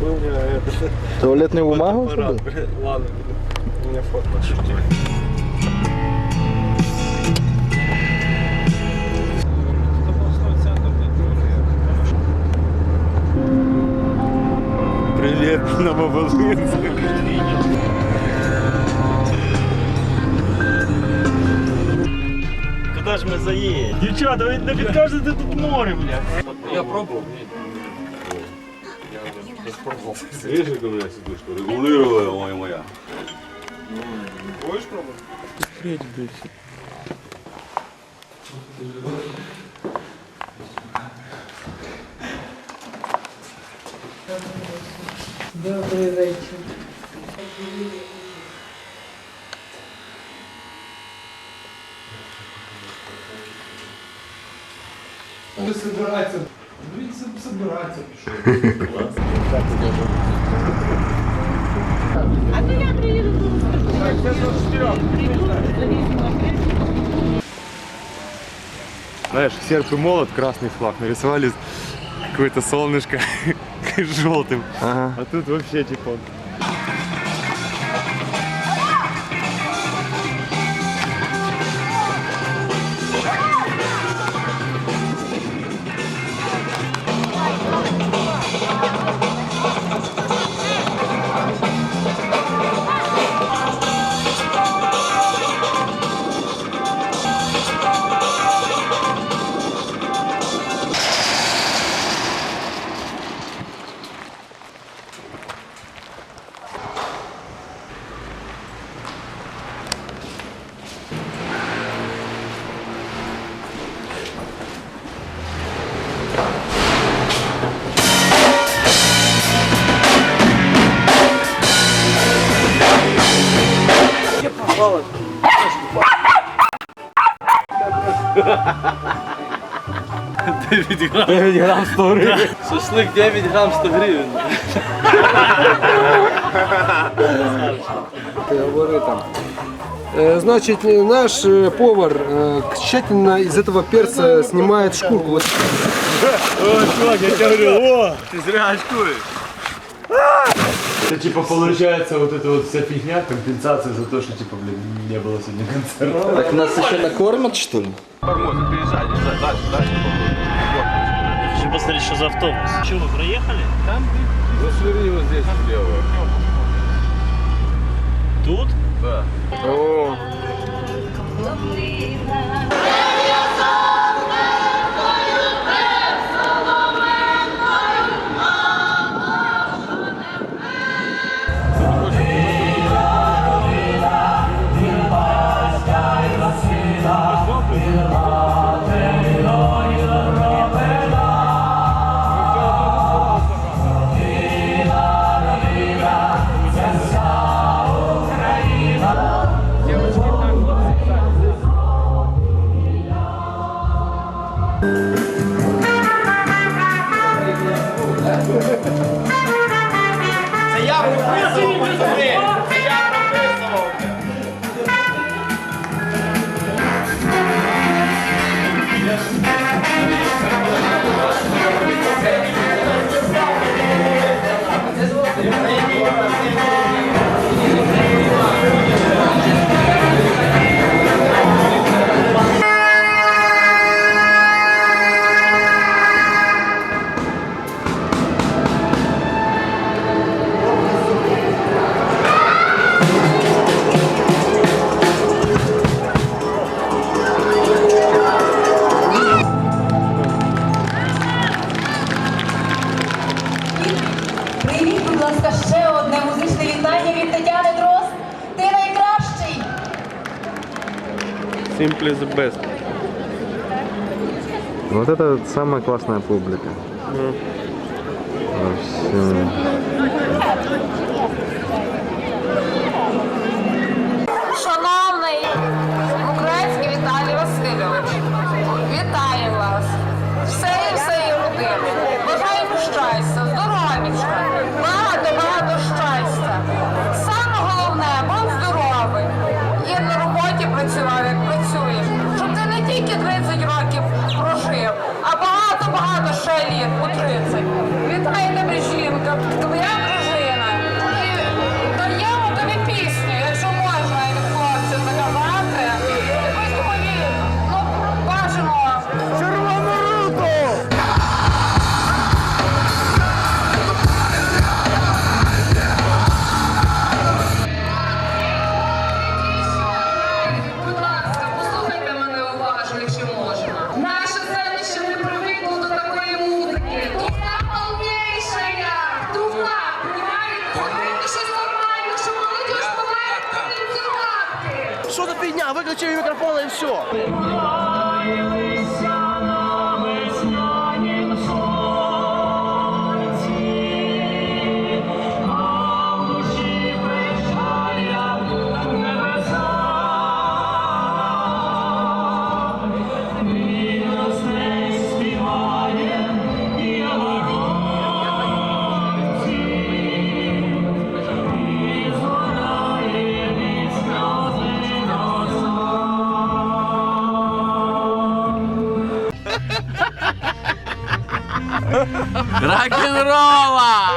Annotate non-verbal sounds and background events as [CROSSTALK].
забыл мне это. Туалетную бумагу? Аппарат, забыл? блядь. Ладно, у меня фото нашел. Привет, Нововолынск. Куда ж ми заїдемо? Дівчата, ви не підкажете тут море, блядь. Я пробовал. Видишь, как у меня сидушка регулировая, моя моя. Будешь пробовать? Добрий вечір Він собирається. Він соб- собирається пішов. Знаешь, серп и молот, красный флаг. Нарисовали какое-то солнышко [LAUGHS] желтым. Ага. А тут вообще типа... Шашлык 9 грамм 100 гривен. Говори там. Э, Значит, э, наш э, повар э, тщательно из этого перца снимает шкурку. Вот Ти зря очкуєш. Это типа получается вот эта вот вся фигня, компенсация за то, что типа, блин, не было сегодня концерта. Так нас еще накормят, что ли? Формоза, приезжай, езжай, дальше, дальше. Хочу посмотреть, що за автобус. Чого, ви проїхали? Зашвырни вот здесь влево. Тут? Да. О, Simply the best. вот это самая классная публика. Вообще. Шановний український Віталій Васильович, вітаю вас! Все і все і родину. Бажаємо щастя, фігня? Виключи мікрофон і все. Рок-н-рола!